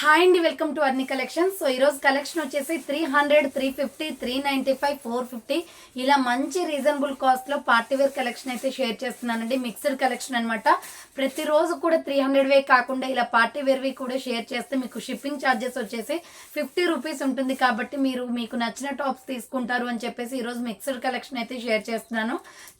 Hi అండి welcome to Arni collection so ఈరోజు collection వచ్చేసి three hundred three fifty three ninety five four fifty ఇలా మంచి reasonable కాస్ట్లో పార్టీ వేర్ కలెక్షన్ అయితే షేర్ చేస్తున్నానండి. మిక్స్డ్ కలెక్షన్ అనమాట ప్రతిరోజు కూడా త్రీ హండ్రెడ్ వే కాకుండా ఇలా పార్టీవేర్వి కూడా షేర్ చేస్తే మీకు షిప్పింగ్ ఛార్జెస్ వచ్చేసి ఫిఫ్టీ రూపీస్ ఉంటుంది కాబట్టి మీరు మీకు నచ్చిన టాప్స్ తీసుకుంటారు అని చెప్పేసి ఈరోజు మిక్స్డ్ కలెక్షన్ అయితే షేర్ చేస్తున్నాను.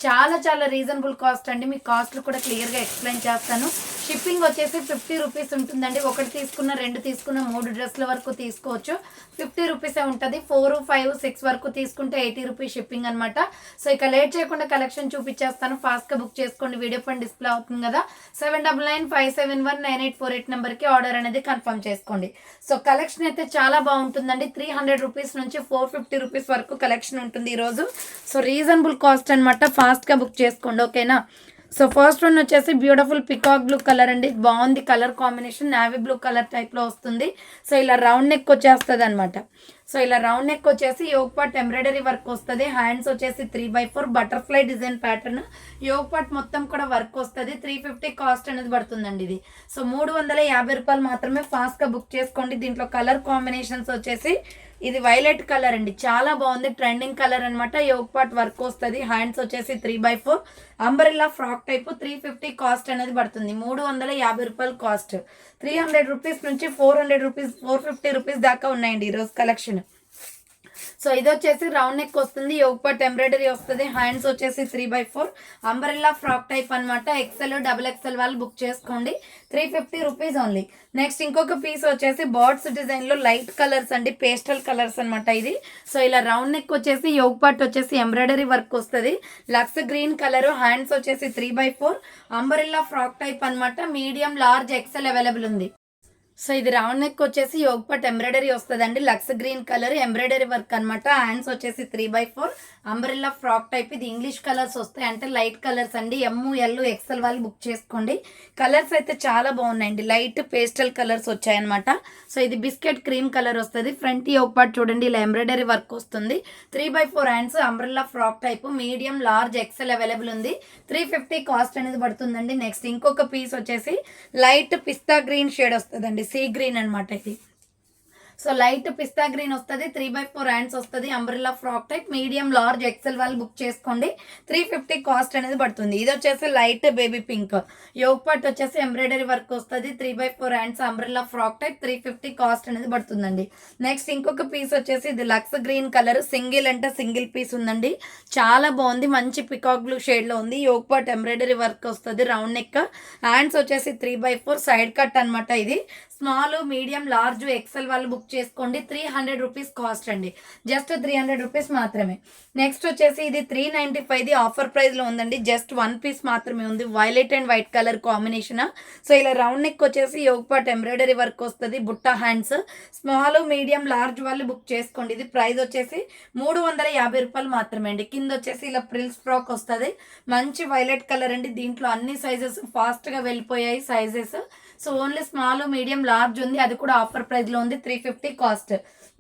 చాలా చాలా రీజనబుల్ కాస్ట్ అండి. మీ కాస్ట్లు కూడా క్లియర్గా ఎక్స్ప్లెయిన్ చేస్తాను. షిప్పింగ్ వచ్చేసి ఫిఫ్టీ రూపీస్ ఉంటుందండి. ఒకటి తీసుకున్న రెండు తీసుకున్న మూడు డ్రెస్ల వరకు తీసుకోవచ్చు. ఫిఫ్టీ రూపీసే ఉంటుంది. ఫోర్ ఫైవ్ సిక్స్ వరకు తీసుకుంటే ఎయిటీ రూపీస్ షిప్పింగ్ అనమాట సో ఇక లేట్ చేయకుండా కలెక్షన్ చూపించేస్తాను ఫాస్ట్గా బుక్ చేసుకోండి. వీడియో పైన డిస్ప్లే అవుతుంది కదా. Seven double nine five seven one nine eight four eight నెంబర్కి ఆర్డర్ అనేది కన్ఫర్మ్ చేసుకోండి. సో కలెక్షన్ అయితే చాలా బాగుంటుందండి. త్రీ హండ్రెడ్ రూపీస్ నుంచి ఫోర్ ఫిఫ్టీ రూపీస్ వరకు కలెక్షన్ ఉంటుంది ఈరోజు. సో రీజనబుల్ కాస్ట్ అనమాట ఫాస్ట్గా బుక్ చేసుకోండి. ఓకేనా? సో ఫస్ట్ వన్ వచ్చేసి బ్యూటిఫుల్ పికాక్ బ్లూ కలర్ అండి. బాగుంది colour combination navy blue colour టైప్లో వస్తుంది. సో ఇలా రౌండ్ నెక్ వచ్చేస్తుంది అనమాట సో ఇలా రౌండ్ నెక్ వచ్చేసి యోగ్ పాట్ ఎంబ్రాయిడరీ వర్క్ వస్తుంది. హ్యాండ్స్ వచ్చేసి three by four butterfly design pattern yoke part మొత్తం కూడా వర్క్ వస్తుంది. త్రీ ఫిఫ్టీ కాస్ట్ అనేది పడుతుందండి ఇది. సో మూడు వందల యాభై రూపాయలు మాత్రమే ఫాస్ట్గా బుక్ చేసుకోండి. దీంట్లో కలర్ కాంబినేషన్స్ వచ్చేసి ఇది వైలెట్ కలర్ అండి. చాలా బాగుంది. ట్రెండింగ్ కలర్ అనమాట యోగ్ పాట్ వర్క్ వస్తుంది. హ్యాండ్స్ వచ్చేసి three by four umbrella frock type three fifty cost అనేది పడుతుంది. మూడు వందల యాభై రూపాయలు కాస్ట్ త్రీ హండ్రెడ్ రూపీస్ నుంచి four hundred rupees four fifty rupees దాకా ఉన్నాయండి ఈరోజు కలెక్షన్ సో ఇది వచ్చేసి రౌండ్ నెక్ వస్తుంది. యోగపట్ ఎంబ్రాయిడరీ వస్తుంది. హ్యాండ్స్ వచ్చేసి three by four umbrella frock type అనమాట ఎక్సెల్ డబుల్ ఎక్సెల్ వాళ్ళు బుక్ చేసుకోండి. Three fifty rupees only next ఇంకొక పీస్ వచ్చేసి బార్డ్స్ డిజైన్లో లైట్ కలర్స్ అండి. పేస్టల్ కలర్స్ అనమాట ఇది. సో ఇలా రౌండ్ నెక్ వచ్చేసి యోగ్ వచ్చేసి ఎంబ్రాయిడరీ వర్క్ వస్తుంది. లక్స్ గ్రీన్ కలర్ హ్యాండ్స్ వచ్చేసి three by four umbrella frock type అనమాట మీడియం లార్జ్ ఎక్సెల్ అవైలబుల్ ఉంది. సో ఇది రౌండ్ నెక్ వచ్చేసి యోగపట్ ఎంబ్రాయిడరీ వస్తుందండి. Lux green colour embroidery work అనమాట హ్యాండ్స్ వచ్చేసి three by four. Umbrella frock type. ఇది English colours వస్తాయి. అంటే లైట్ కలర్స్ అండి. ఎమ్ ఎల్ ఎక్సెల్ వాళ్ళు బుక్ చేసుకోండి. కలర్స్ అయితే చాలా బాగున్నాయండి. లైట్ పేస్టల్ కలర్స్ వచ్చాయన్నమాట. సో ఇది బిస్కెట్ క్రీమ్ కలర్ వస్తుంది. ఫ్రంట్ యోగపాట్ చూడండి. ఇలా ఎంబ్రాయిడరీ వర్క్ వస్తుంది. Three by four hands umbrella frock type. Medium large XL available ఉంది. త్రీ ఫిఫ్టీ కాస్ట్ అనేది పడుతుందండి. నెక్స్ట్ ఇంకొక పీస్ వచ్చేసి లైట్ పిస్తా గ్రీన్ షేడ్ వస్తుందండి. సీ గ్రీన్ అనమాట ఇది. సో లైట్ పిస్తా గ్రీన్ వస్తుంది త్రీ బై ఫోర్ హ్యాండ్స్ వస్తుంది umbrella frock type medium large XL వాళ్ళు బుక్ చేసుకోండి. త్రీ ఫిఫ్టీ కాస్ట్ అనేది పడుతుంది. ఇది వచ్చేసి light baby pink. Yoke part వచ్చేసి ఎంబ్రాయిడరీ వర్క్ వస్తుంది three by four hands umbrella frock type three fifty cost అనేది పడుతుందండి. నెక్స్ట్ ఇంకొక పీస్ వచ్చేసి ఇది లక్స్ గ్రీన్ కలర్ సింగిల్ అంటే సింగిల్ పీస్ ఉందండి. చాలా బాగుంది మంచి పికాక్ బ్లూ షేడ్లో ఉంది. యోగ్ పట్ ఎంబ్రాయిడరీ వర్క్ వస్తుంది రౌండ్ నెక్. హ్యాండ్స్ వచ్చేసి three by four side cut అనమాట ఇది. స్మాల్ మీడియం లార్జ్ ఎక్సెల్ వాళ్ళు బుక్ చేసుకోండి. త్రీ హండ్రెడ్ రూపీస్ కాస్ట్ అండి. జస్ట్ త్రీ హండ్రెడ్ రూపీస్ మాత్రమే. నెక్స్ట్ వచ్చేసి ఇది త్రీ నైంటీ ఫైవ్ది ఆఫర్ ప్రైస్లో ఉందండి. జస్ట్ వన్ పీస్ మాత్రమే ఉంది. Violet and white colour combination? So ఇలా రౌండ్ నెక్ వచ్చేసి యోగపాట్ ఎంబ్రాయిడరీ వర్క్ వస్తుంది. బుట్ట హ్యాండ్స్. స్మాల్ మీడియం లార్జ్ వాళ్ళు బుక్ చేసుకోండి. ఇది ప్రైస్ వచ్చేసి మూడు వందల యాభై రూపాయలు మాత్రమే అండి. కింద వచ్చేసి ఇలా ప్రిల్స్ ఫ్రాక్ వస్తుంది. మంచి వైలెట్ కలర్ అండి. దీంట్లో అన్ని సైజెస్ ఫాస్ట్గా వెళ్ళిపోయాయి sizes. So only small medium large ఉంది. అది కూడా ఆఫర్ ప్రైస్లో ఉంది. త్రీ ఫిఫ్టీ కాస్ట్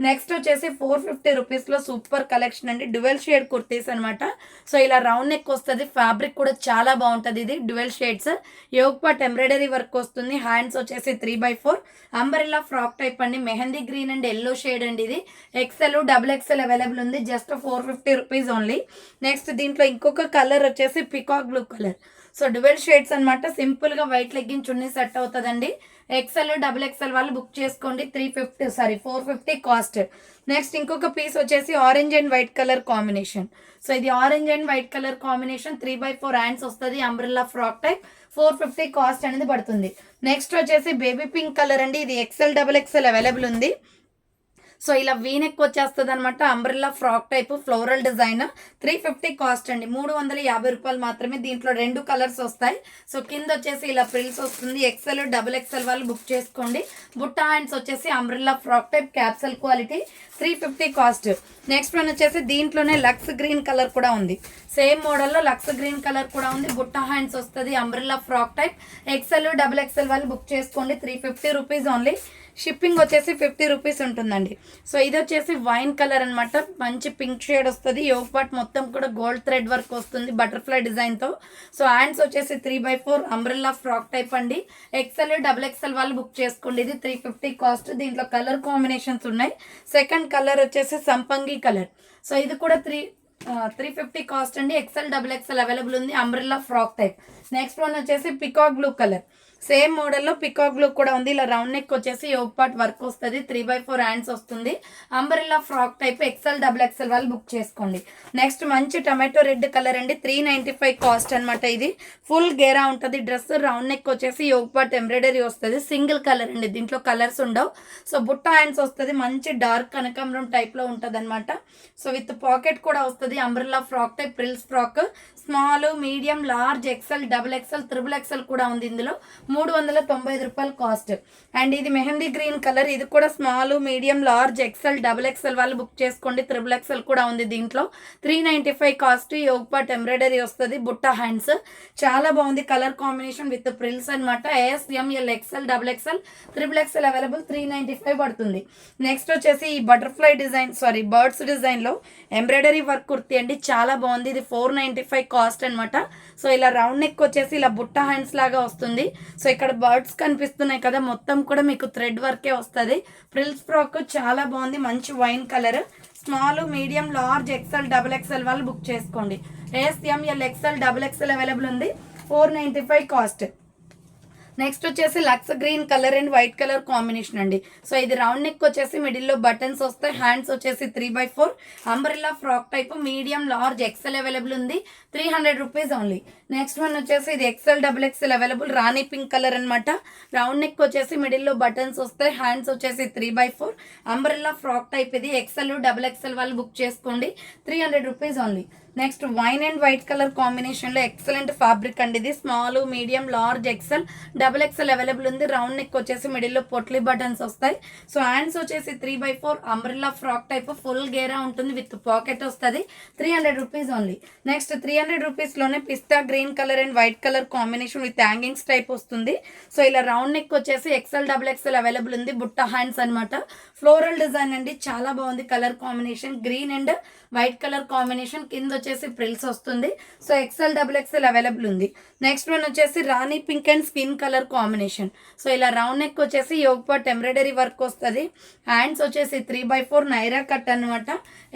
నెక్స్ట్ వచ్చేసి ఫోర్ ఫిఫ్టీ రూపీస్లో సూపర్ కలెక్షన్ అండి. డ్యువెల్ షేడ్ కుర్తీస్ అనమాట సో ఇలా రౌండ్ నెక్ వస్తుంది. ఫ్యాబ్రిక్ కూడా చాలా బాగుంటుంది. ఇది dual shades yoke part embroidery work వస్తుంది. హ్యాండ్స్ వచ్చేసి three by four umbrella frock type అండి. Mehndi green and yellow shade అండి ఇది. ఎక్సెల్ డబుల్ ఎక్సెల్ అవైలబుల్ ఉంది. Just four fifty rupees only next దీంట్లో ఇంకొక కలర్ వచ్చేసి peacock blue colour so dual shades అనమాట సింపుల్గా వైట్ లెగ్గిన్ చున్నీ సెట్ అవుతుందండి. ఎక్సెల్ డబుల్ ఎక్సెల్ వాళ్ళు బుక్ చేసుకోండి. Three fifty sorry four fifty cost. Next ఇంకొక పీస్ వచ్చేసి orange and white colour combination so ఇది orange and white colour combination three by four hands వస్తుంది umbrella frock type four fifty cost అనేది పడుతుంది. Next వచ్చేసి baby pink colour అండి. ఇది XL double XL available ఉంది. సో ఇలా వీనెక్ వచ్చేస్తుంది అనమాట umbrella frock type floral design. Three fifty cost అండి. మూడు వందల యాభై రూపాయలు మాత్రమే దీంట్లో రెండు కలర్స్ వస్తాయి. సో కింద వచ్చేసి ఇలా ఫ్రిల్స్ వస్తుంది. ఎక్సెల్ డబుల్ ఎక్సెల్ వాళ్ళు బుక్ చేసుకోండి. బుట్ట హ్యాండ్స్ వచ్చేసి umbrella frock type capsule quality. Three fifty cost. Next one వచ్చేసి దీంట్లోనే లక్స్ గ్రీన్ కలర్ కూడా ఉంది. సేమ్ మోడల్లో లక్స్ గ్రీన్ కలర్ కూడా ఉంది. బుట్ట హ్యాండ్స్ వస్తుంది umbrella frock type. XL double XL వాళ్ళు బుక్ చేసుకోండి. Three fifty rupees only. Shipping వచ్చేసి ఫిఫ్టీ రూపీస్ ఉంటుందండి. సో ఇది వచ్చేసి వైన్ కలర్ అనమాట మంచి పింక్ షేడ్ వస్తుంది. యోగ్ పార్ట్ మొత్తం కూడా గోల్డ్ థ్రెడ్ వర్క్ వస్తుంది బటర్ఫ్లై డిజైన్తో సో హ్యాండ్స్ వచ్చేసి three by four umbrella frock type అండి. ఎక్సెల్ డబుల్ ఎక్సెల్ వాళ్ళు బుక్ చేసుకోండి. ఇది త్రీ ఫిఫ్టీ కాస్ట్ దీంట్లో కలర్ కాంబినేషన్స్ ఉన్నాయి. సెకండ్ కలర్ వచ్చేసి సంపంగి కలర్ సో ఇది కూడా త్రీ త్రీ ఫిఫ్టీ కాస్ట్ అండి. ఎక్సెల్ డబుల్ ఎక్సెల్ అవైలబుల్ ఉంది. Umbrella frock type next one వచ్చేసి పికాక్ బ్లూ కలర్ సేమ్ మోడల్లో పికాక్ లుక్ కూడా ఉంది. ఇలా రౌండ్ నెక్ వచ్చేసి యోగ్ పార్ట్ వర్క్ వస్తుంది. త్రీ బై ఫోర్ హ్యాండ్స్ వస్తుంది. Umbrella frock type XL double XL వాళ్ళు బుక్ చేసుకోండి. నెక్స్ట్ మంచి టమాటో రెడ్ కలర్ అండి. త్రీ నైంటీ ఫైవ్ కాస్ట్ అనమాట ఇది. ఫుల్ గేరా ఉంటుంది. డ్రెస్ రౌండ్ నెక్ వచ్చేసి యోగ్ పార్ట్ ఎంబ్రాయిడరీ వస్తుంది. సింగిల్ కలర్ అండి. దీంట్లో కలర్స్ ఉండవు. సో బుట్ట హ్యాండ్స్ వస్తుంది. మంచి డార్క్ కనకాంబరం టైప్లో ఉంటుంది అనమాట సో విత్ పాకెట్ కూడా వస్తుంది. Umbrella frock type frills frock. Small medium large XL double XL triple XL కూడా ఉంది ఇందులో. మూడు వందల తొంభై ఐదు రూపాయలు కాస్ట్. అండ్ ఇది మెహందీ గ్రీన్ కలర్. ఇది కూడా small medium large XL double XL వాళ్ళు బుక్ చేసుకోండి. త్రిబుల్ ఎక్సెల్ కూడా ఉంది దీంట్లో. Three ninety five cost yoke part embroidery వస్తుంది. బుట్ట హ్యాండ్స్. చాలా బాగుంది కలర్ కాంబినేషన్ విత్ ప్రిల్స్ అనమాట ASML XL double XL triple XL available three ninety five పడుతుంది. నెక్స్ట్ వచ్చేసి ఈ బటర్ఫ్లై డిజైన్ సారీ బర్డ్స్ డిజైన్లో ఎంబ్రాయిడరీ వర్క్ కుర్తి అండి. చాలా బాగుంది. ఇది ఫోర్ నైంటీ ఫైవ్ కాస్ట్ అనమాట సో ఇలా రౌండ్ నెక్ వచ్చేసి ఇలా బుట్ట హ్యాండ్స్ లాగా వస్తుంది. సో ఇక్కడ బర్డ్స్ కనిపిస్తున్నాయి కదా మొత్తం కూడా మీకు థ్రెడ్ వర్కే వస్తుంది. ప్రిల్స్ ఫ్రాక్ చాలా బాగుంది మంచి wine colour. Small medium large XL double XL వాళ్ళు బుక్ చేసుకోండి. SML XL double XL available ఉంది. Four ninety five cost. Next వచ్చేసి lux green colour and white colour combination అండి. సో ఇది రౌండ్ నెక్ వచ్చేసి మిడిల్లో బటన్స్ వస్తాయి హ్యాండ్స్ వచ్చేసి three by four umbrella frock type medium large XL available ఉంది three hundred rupees only next one వచ్చేసి ఇది XL double XL available. Rani pink colour అనమాట రౌండ్ నెక్ వచ్చేసి మిడిల్లో బటన్స్ వస్తాయి. హ్యాండ్స్ వచ్చేసి three by four. Umbrella frock type ఇది. XL double XL వాళ్ళు బుక్ చేసుకోండి. Three hundred rupees only. Next wine and white colour కాంబినేషన్లో ఎక్సలెంట్ ఫ్యాబ్రిక్ అండి ఇది. Small medium large XL. Double XL available ఉంది. రౌండ్ నెక్ వచ్చేసి మిడిల్లో పొట్లీ బటన్స్ వస్తాయి. సో హ్యాండ్స్ వచ్చేసి three by four. Umbrella frock type full గేరా ఉంటుంది. విత్ పాకెట్ వస్తుంది. Three hundred rupees only. Next three hundred రూపీస్లోనే pista green colour and white colour combination with hangings type వస్తుంది. So ఇలా round neck వచ్చేసి XL double XL available ఉంది. బుట్ట hands అనమాట floral design అండి. చాలా బాగుంది colour combination green and white colour combination కింద వచ్చేసి ప్రిల్స్ వస్తుంది. So XL double XL available ఉంది. నెక్స్ట్ వన్ వచ్చేసి రాణి pink and skin colour combination so ఇలా రౌండ్ నెక్ వచ్చేసి యోగపాట్ ఎంబ్రాయిడరీ వర్క్ వస్తుంది. హ్యాండ్స్ వచ్చేసి three by four Naira cut అనమాట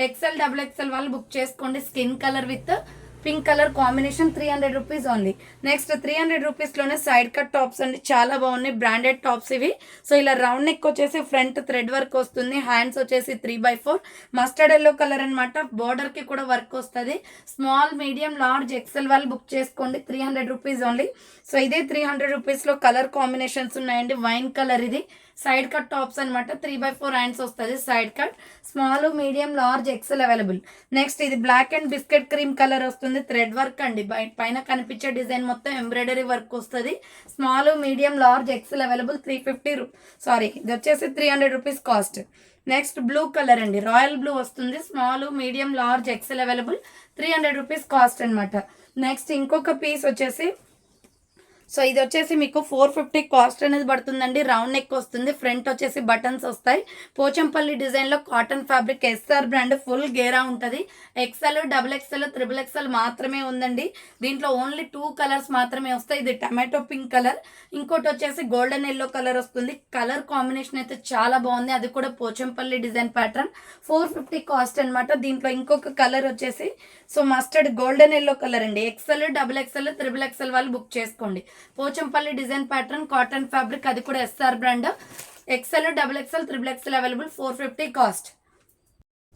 ఎక్సెల్ డబుల్ ఎక్సెల్ వాళ్ళు బుక్ చేసుకోండి. Skin colour with pink colour combination three hundred rupees only. Next three hundred రూపీస్లోనే side cut tops అండి. చాలా బాగున్నాయి. బ్రాండెడ్ టాప్స్ ఇవి. సో ఇలా రౌండ్ నెక్ వచ్చేసి ఫ్రంట్ థ్రెడ్ వర్క్ వస్తుంది. హ్యాండ్స్ వచ్చేసి three by four mustard yellow colour అనమాట బోర్డర్కి కూడా వర్క్ వస్తుంది. స్మాల్ మీడియం లార్జ్ ఎక్సెల్ వాళ్ళు బుక్ చేసుకోండి. Three hundred rupees only. So ఇదే త్రీ హండ్రెడ్ రూపీస్లో కలర్ కాంబినేషన్స్ ఉన్నాయండి. వైన్ కలర్ ఇది. సైడ్ కట్ టాప్స్ అనమాట త్రీ బై ఫోర్ హ్యాండ్స్ వస్తుంది side cut. Small medium large XL available. Next ఇది black and biscuit cream colour వస్తుంది. Thread work అండి. బై- పైన కనిపించే డిజైన్ మొత్తం ఎంబ్రాయిడరీ వర్క్ వస్తుంది. Small medium large XL available three fifty రూ సారీ ఇది వచ్చేసి three hundred rupees cost. Next blue colour అండి. రాయల్ బ్లూ వస్తుంది. Small medium large XL available three hundred rupees cost అనమాట నెక్స్ట్ ఇంకొక పీస్ వచ్చేసి సో ఇది వచ్చేసి మీకు ఫోర్ ఫిఫ్టీ కాస్ట్ అనేది పడుతుందండి. రౌండ్ నెక్ వస్తుంది. ఫ్రంట్ వచ్చేసి బటన్స్ వస్తాయి. పోచంపల్లి డిజైన్లో cotton fabric SR brand full గేరా ఉంటుంది. XL double XL triple XL మాత్రమే ఉందండి. దీంట్లో ఓన్లీ టూ కలర్స్ మాత్రమే వస్తాయి. ఇది టమాటో పింక్ కలర్ ఇంకోటి వచ్చేసి గోల్డెన్ ఎల్లో కలర్ వస్తుంది. కలర్ కాంబినేషన్ అయితే చాలా బాగుంది. అది కూడా Pochampalli design pattern four fifty cost అనమాట దీంట్లో ఇంకొక కలర్ వచ్చేసి so mustard golden yellow colour అండి. XL double XL triple XL వాళ్ళు బుక్ చేసుకోండి. Pochampalli design pattern cotton fabric అది కూడా SR brand XL double XL triple XL available four fifty cost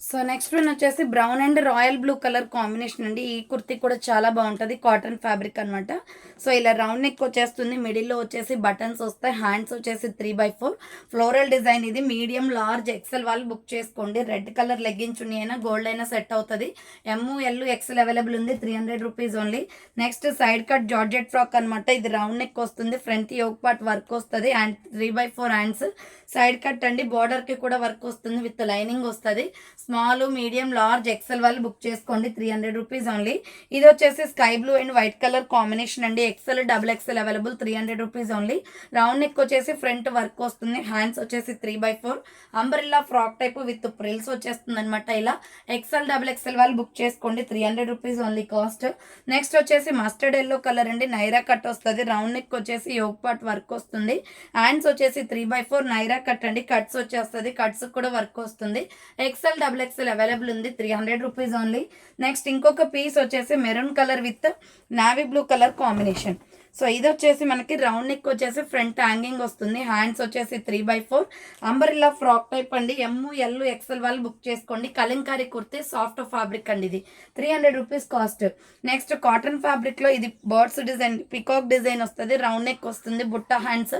so next one వచ్చేసి brown and royal blue colour combination అండి. ఈ కుర్తీ కూడా చాలా బాగుంటుంది కాటన్ ఫ్యాబ్రిక్ అనమాట సో ఇలా రౌండ్ నెక్ వచ్చేస్తుంది మిడిల్లో వచ్చేసి బటన్స్ వస్తాయి హ్యాండ్స్ వచ్చేసి three by four floral design ఇది మీడియం లార్జ్ ఎక్సెల్ వాళ్ళు బుక్ చేసుకోండి. రెడ్ కలర్ లెగ్గిన్స్ ఉన్నాయైనా గోల్డ్ అయినా సెట్ అవుతుంది. ఎమ్ము ఎల్ ఎక్సెల్ అవైలబుల్ ఉంది three hundred rupees only next side cut georgette frock అనమాట ఇది రౌండ్ నెక్ వస్తుంది ఫ్రంట్ యోగ్ పార్ట్ వర్క్ వస్తుంది and three by four hands side cut అండి బార్డర్కి కి కూడా వర్క్ వస్తుంది విత్ లైనింగ్ వస్తుంది. స్మాల్ మీడియం లార్జ్ ఎక్సెల్ వాళ్ళు బుక్ చేసుకోండి. Three hundred rupees only. ఇది వచ్చేసి sky blue and white colour combination అండి. XL double XL available three hundred rupees only. Round neck వచ్చేసి ఫ్రంట్ వర్క్ వస్తుంది. హ్యాండ్స్ వచ్చేసి three by four. Umbrella frock type with frills వచ్చేస్తుంది అనమాట ఇలా. XL double XL వాళ్ళు బుక్ చేసుకోండి. Three hundred rupees only cost. Next వచ్చేసి mustard yellow colour అండి. నైరా కట్ వస్తుంది. రౌండ్ నెక్ వచ్చేసి యోగ్ పాట్ వర్క్ వస్తుంది. హ్యాండ్స్ వచ్చేసి three by four Naira cut అండి. కట్స్ వచ్చేస్తుంది. కట్స్ కూడా వర్క్ వస్తుంది. ఎక్సెల్ డబుల్ ఎక్సెల్ అవైలబుల్ ఉంది three hundred rupees only next ఇంకొక పీస్ వచ్చేసి maroon colour with navy blue colour combination so ఇది వచ్చేసి మనకి రౌండ్ నెక్ వచ్చేసి ఫ్రంట్ హ్యాంగింగ్ వస్తుంది. హ్యాండ్స్ వచ్చేసి three by four. Umbrella frock type అండి. ఎమ్ము ఎల్ ఎక్సెల్ వాళ్ళు బుక్ చేసుకోండి. కలంకారీ కుర్తి సాఫ్ట్ ఫ్యాబ్రిక్ అండి ఇది. Three hundred rupees cost. Next cotton ఫ్యాబ్రిక్లో ఇది బర్డ్స్ డిజైన్ పికాక్ డిజైన్ వస్తుంది. రౌండ్ నెక్ వస్తుంది. బుట్ట hands.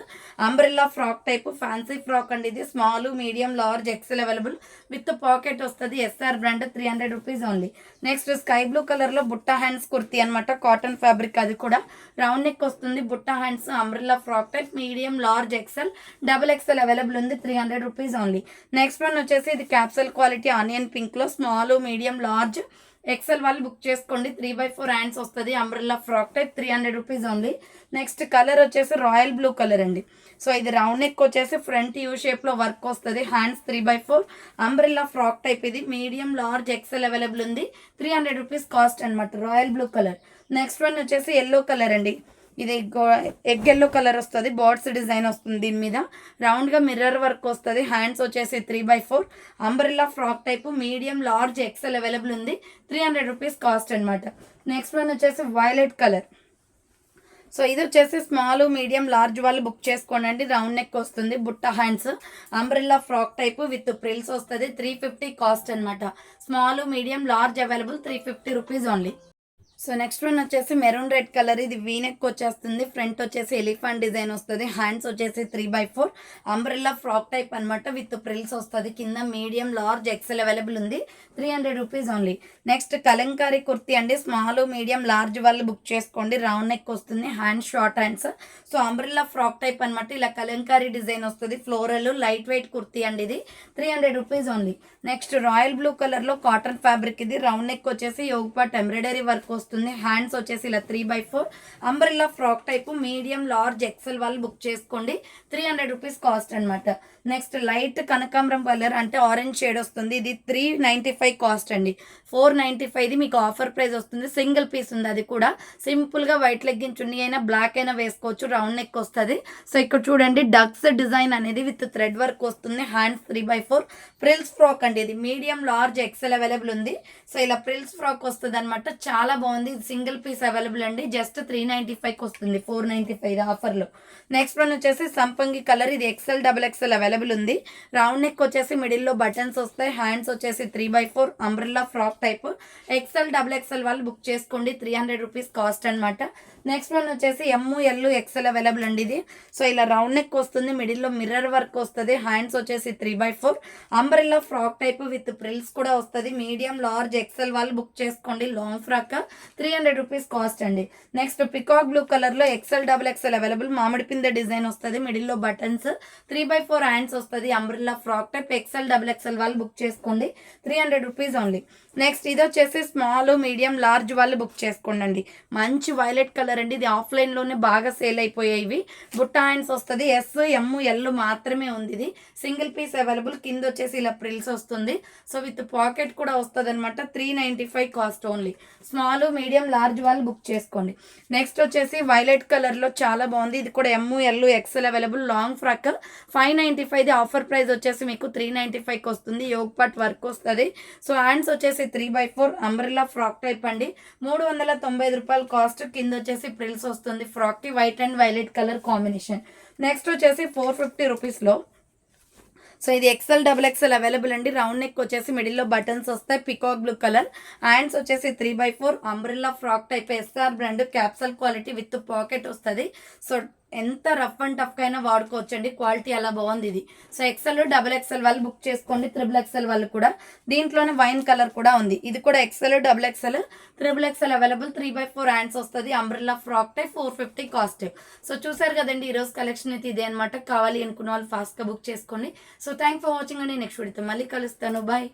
Umbrella frock type fancy frock అండి ఇది. Small medium large XL available. With pocket వస్తుంది. SR brand three hundred rupees only. Next sky blue కలర్లో బుట్ట హ్యాండ్స్ కుర్తి అనమాట కాటన్ ఫ్యాబ్రిక్ అది కూడా. రౌండ్ నెక్ వస్తుంది. బుట్ట hands umbrella frock type medium large XL double XL available ఉంది. Three hundred rupees only next one వచ్చేసి ఇది క్యాప్సల్ క్వాలిటీ ఆనియన్ పింక్లో స్మాల్ మీడియం లార్జ్ ఎక్సెల్ వాళ్ళు బుక్ చేసుకోండి. త్రీ బై ఫోర్ హ్యాండ్స్ వస్తుంది. Umbrella frock type three hundred rupees only next colour వచ్చేసి royal blue colour అండి. So ఇది round neck వచ్చేసి ఫ్రంట్ యూ షేప్లో వర్క్ వస్తుంది. Hands three by four umbrella frock type ఇది. మీడియం లార్జ్ ఎక్సెల్ అవైలబుల్ ఉంది. Three hundred rupees cost అనమాట royal blue colour next one వచ్చేసి ఎల్లో కలర్ అండి. ఇది ఎగ్ ఎల్లో కలర్ వస్తుంది బార్డ్స్ డిజైన్ వస్తుంది దీని మీద. రౌండ్గా మిర్రర్ వర్క్ వస్తుంది హ్యాండ్స్ వచ్చేసి three by four umbrella frock type medium large XL available ఉంది. త్రీ హండ్రెడ్ రూపీస్ కాస్ట్ అనమాట నెక్స్ట్ వన్ వచ్చేసి వైలెట్ కలర్ సో ఇది వచ్చేసి స్మాల్ మీడియం లార్జ్ వాళ్ళు బుక్ చేసుకోండి రౌండ్ నెక్ వస్తుంది బుట్ట hands. Umbrella frock type with frills వస్తుంది త్రీ ఫిఫ్టీ కాస్ట్ అనమాట small medium large available three fifty rupees only so next one వచ్చేసి మెరూన్ రెడ్ కలర్ ఇది వీనెక్ వచ్చేస్తుంది. ఫ్రంట్ వచ్చేసి ఎలిఫెంట్ డిజైన్ వస్తుంది. హ్యాండ్స్ వచ్చేసి three by four umbrella frock type అనమాట with frills వస్తుంది. కింద మీడియం లార్జ్ ఎక్సెల్ అవైలబుల్ ఉంది. Three hundred rupees only next Kalamkari kurti అండి. స్మాల్ మీడియం లార్జ్ వాళ్ళు బుక్ చేసుకోండి. రౌండ్ నెక్ వస్తుంది. Hand short hands so umbrella frock type అనమాట ఇలా కలంకారీ డిజైన్ వస్తుంది. ఫ్లోరల్ లైట్ వెయిట్ కుర్తి అండి ఇది. Three hundred rupees only next royal blue కలర్లో కాటన్ ఫ్యాబ్రిక్ ఇది. రౌండ్ నెక్ వచ్చేసి యోగపాట్ ఎంబ్రాయిడరీ వర్క్ వస్తుంది. వస్తుంది. హ్యాండ్స్ వచ్చేసి ఇలా three by four umbrella frock type medium large XL వాళ్ళు బుక్ చేసుకోండి. త్రీ హండ్రెడ్ రూపీస్ కాస్ట్ అనమాట నెక్స్ట్ లైట్ కనకాంబరం కలర్ అంటే ఆరెంజ్ షేడ్ వస్తుంది. ఇది త్రీ నైంటీ ఫైవ్ కాస్ట్ అండి. ఫోర్ నైంటీ ఫైవ్ది మీకు ఆఫర్ ప్రైస్ వస్తుంది. సింగిల్ పీస్ ఉంది అది కూడా. సింపుల్గా వైట్ లెగ్గిన్ చున్నీ అయినా బ్లాక్ అయినా వేసుకోవచ్చు. రౌండ్ నెక్ వస్తుంది. సో ఇక్కడ చూడండి డక్స్ డిజైన్ అనేది విత్ థ్రెడ్ వర్క్ వస్తుంది. Hands three by four frills frock అండి ఇది. మీడియం లార్జ్ ఎక్సెల్ అవైలబుల్ ఉంది. సో ఇలా ప్రిల్స్ ఫ్రాక్ వస్తుంది అనమాట చాలా బాగుంది. ఇది సింగిల్ పీస్ అవైలబుల్ అండి. జస్ట్ త్రీ నైంటీ ఫైవ్కి వస్తుంది. ఫోర్ నైంటీ ఫైవ్ ఆఫర్లో. నెక్స్ట్ వన్ వచ్చేసి సంపంగి కలర్. ఇది ఎక్సెల్ డబల్ ఎక్సెల్ అవైలబుల్ ఉంది. రౌండ్ నెక్ వచ్చేసి మిడిల్లో బటన్స్ వస్తాయి. హ్యాండ్స్ వచ్చేసి three by four umbrella frock type. XL double XL వాళ్ళు బుక్ చేసుకోండి. త్రీ హండ్రెడ్ రూపీస్ కాస్ట్ అనమాట నెక్స్ట్ వన్ వచ్చేసి ఎమ్ము ఎల్లు ఎక్సెల్ అవైలబుల్ అండి ఇది. సో ఇలా రౌండ్ నెక్ వస్తుంది మిడిల్లో మిర్రర్ వర్క్ వస్తుంది హ్యాండ్స్ వచ్చేసి three by four umbrella frock type with frills కూడా వస్తుంది. మీడియం లార్జ్ ఎక్సెల్ వాళ్ళు బుక్ చేసుకోండి long frock three hundred rupees cost అండి. నెక్స్ట్ పికాక్ బ్లూ కలర్లో ఎక్సెల్ డబుల్ ఎక్సెల్ అవైలబుల్ మామిడి పిందె డిజైన్ వస్తుంది మిడిల్లో buttons three by four hands వస్తుంది umbrella frock type XL double XL వాళ్ళు బుక్ చేసుకోండి. Three hundred rupees only next ఇది వచ్చేసి స్మాల్ మీడియం లార్జ్ వాళ్ళు బుక్ చేసుకోండి మంచి వైలెట్ కలర్ అండి. ఇది ఆఫ్లైన్లోనే బాగా సేల్ అయిపోయాయి ఇవి. బుట్ట హ్యాండ్స్ వస్తుంది. ఎస్ ఎమ్ ఎల్ మాత్రమే ఉంది ఇది. Single piece available. కింద వచ్చేసి ఇలా ప్రిల్స్ వస్తుంది. సో విత్ పాకెట్ కూడా వస్తుంది అనమాట three ninety five cost only. Small medium large వాళ్ళు బుక్ చేసుకోండి. నెక్స్ట్ వచ్చేసి వైలెట్ కలర్లో చాలా బాగుంది. ఇది కూడా M L XL available. Long frock. Five ninety five offer price వచ్చేసి మీకు త్రీ నైంటీ ఫైవ్కి వస్తుంది. యోగ్ పాట్ వర్క్ వస్తుంది. సో హ్యాండ్స్ వచ్చేసి three by four umbrella frock type అండి. మూడు వందల తొంభై ఐదు రూపాయలు కాస్ట్. కింద వచ్చేసి ప్రిల్స్ వస్తుంది. ఫ్రాక్కి white and violet colour combination next వచ్చేసి ఫోర్ ఫిఫ్టీ రూపీస్లో సో ఇది ఎక్సెల్ డబుల్ ఎక్సెల్ అవైలబుల్ అండి. రౌండ్ నెక్ వచ్చేసి మిడిల్లో బటన్స్ వస్తాయి. పికాక్ బ్లూ కలర్ హ్యాండ్స్ వచ్చేసి three by four umbrella frock type SR brand capsule quality with pocket వస్తుంది. So ఎంత రఫ్ అండ్ టఫ్ అయినా వాడుకోవచ్చు అండి క్వాలిటీ అలా బాగుంది ఇది. సో ఎక్సెల్ డబుల్ ఎక్సెల్ వాళ్ళు బుక్ చేసుకోండి. త్రిబుల్ ఎక్సెల్ వాళ్ళు కూడా. దీంట్లోనే వైన్ కలర్ కూడా ఉంది. ఇది కూడా XL double XL triple XL available three by four hands వస్తుంది. Umbrella frock type four fifty cost so చూసారు కదండి ఈరోజు కలెక్షన్ అయితే ఇదే అనమాట కావాలి అనుకున్న వాళ్ళు ఫాస్ట్గా బుక్ చేసుకోండి. సో థ్యాంక్ ఫర్ వాచింగ్ అండి. నెక్స్ట్ వీడితో మళ్ళీ కలుస్తాను. బాయ్